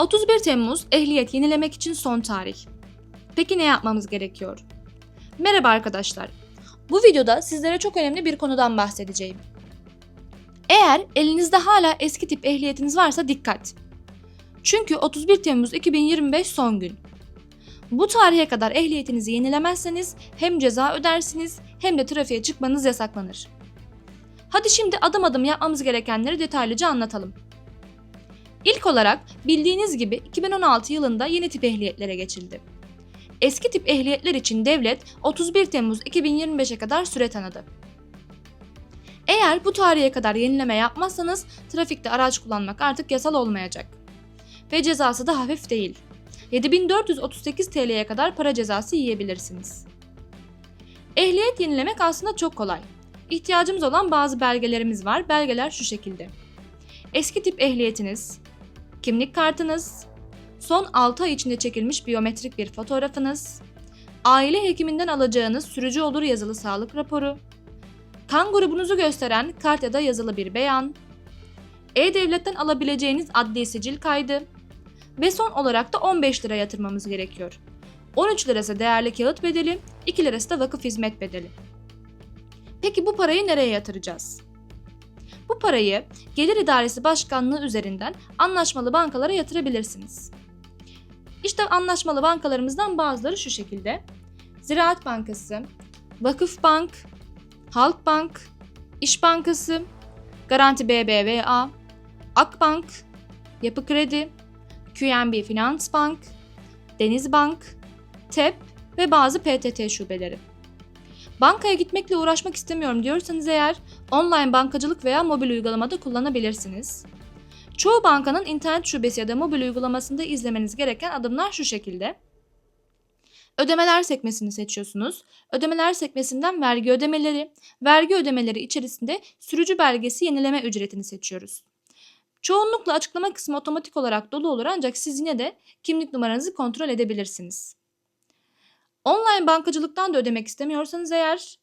31 Temmuz ehliyet yenilemek için son tarih. Peki ne yapmamız gerekiyor? Merhaba arkadaşlar. Bu videoda sizlere çok önemli bir konudan bahsedeceğim. Eğer elinizde hala eski tip ehliyetiniz varsa dikkat. Çünkü 31 Temmuz 2025 son gün. Bu tarihe kadar ehliyetinizi yenilemezseniz hem ceza ödersiniz hem de trafiğe çıkmanız yasaklanır. Hadi şimdi adım adım yapmamız gerekenleri detaylıca anlatalım. İlk olarak bildiğiniz gibi 2016 yılında yeni tip ehliyetlere geçildi. Eski tip ehliyetler için devlet 31 Temmuz 2025'e kadar süre tanıdı. Eğer bu tarihe kadar yenileme yapmazsanız trafikte araç kullanmak artık yasal olmayacak. Ve cezası da hafif değil. 7438 TL'ye kadar para cezası yiyebilirsiniz. Ehliyet yenilemek aslında çok kolay. İhtiyacımız olan bazı belgelerimiz var. Belgeler şu şekilde. Eski tip ehliyetiniz, kimlik kartınız, son 6 ay içinde çekilmiş biyometrik bir fotoğrafınız, aile hekiminden alacağınız sürücü olur yazılı sağlık raporu, kan grubunuzu gösteren kart ya da yazılı bir beyan, E-Devlet'ten alabileceğiniz adli sicil kaydı ve son olarak da 15 lira yatırmamız gerekiyor. 13 lirası değerli kağıt bedeli, 2 lirası da vakıf hizmet bedeli. Peki bu parayı nereye yatıracağız? Bu parayı Gelir İdaresi Başkanlığı üzerinden anlaşmalı bankalara yatırabilirsiniz. İşte anlaşmalı bankalarımızdan bazıları şu şekilde. Ziraat Bankası, Vakıf Bank, Halk Bank, İş Bankası, Garanti BBVA, Akbank, Yapı Kredi, QNB Finans Bank, Denizbank, TEP ve bazı PTT şubeleri. Bankaya gitmekle uğraşmak istemiyorum diyorsanız eğer online bankacılık veya mobil uygulamada kullanabilirsiniz. Çoğu bankanın internet şubesi ya da mobil uygulamasında izlemeniz gereken adımlar şu şekilde. Ödemeler sekmesini seçiyorsunuz. Ödemeler sekmesinden vergi ödemeleri, vergi ödemeleri içerisinde sürücü belgesi yenileme ücretini seçiyoruz. Çoğunlukla açıklama kısmı otomatik olarak dolu olur ancak siz yine de kimlik numaranızı kontrol edebilirsiniz. Online bankacılıktan da ödemek istemiyorsanız eğer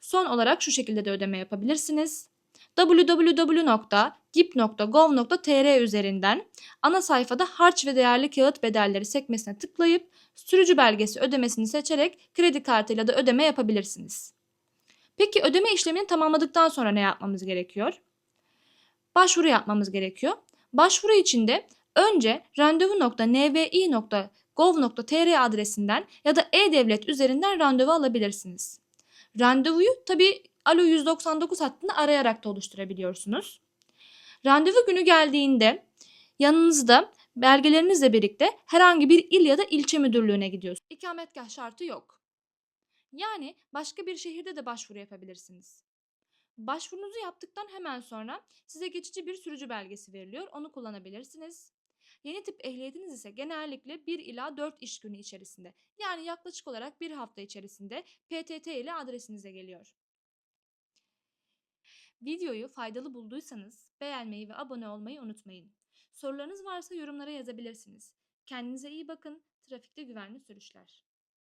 son olarak şu şekilde de ödeme yapabilirsiniz. www.gip.gov.tr üzerinden ana sayfada harç ve değerli kağıt bedelleri sekmesine tıklayıp sürücü belgesi ödemesini seçerek kredi kartıyla da ödeme yapabilirsiniz. Peki ödeme işlemini tamamladıktan sonra ne yapmamız gerekiyor? Başvuru yapmamız gerekiyor. Başvuru için de önce randevu.nvi.gov.tr adresinden ya da e-devlet üzerinden randevu alabilirsiniz. Randevuyu tabi Alo 199 hattını arayarak da oluşturabiliyorsunuz. Randevu günü geldiğinde yanınızda belgelerinizle birlikte herhangi bir il ya da ilçe müdürlüğüne gidiyorsunuz. İkametgah şartı yok. Yani başka bir şehirde de başvuru yapabilirsiniz. Başvurunuzu yaptıktan hemen sonra size geçici bir sürücü belgesi veriliyor. Onu kullanabilirsiniz. Yeni tip ehliyetiniz ise genellikle 1 ila 4 iş günü içerisinde yani yaklaşık olarak bir hafta içerisinde PTT ile adresinize geliyor. Videoyu faydalı bulduysanız beğenmeyi ve abone olmayı unutmayın. Sorularınız varsa yorumlara yazabilirsiniz. Kendinize iyi bakın, trafikte güvenli sürüşler.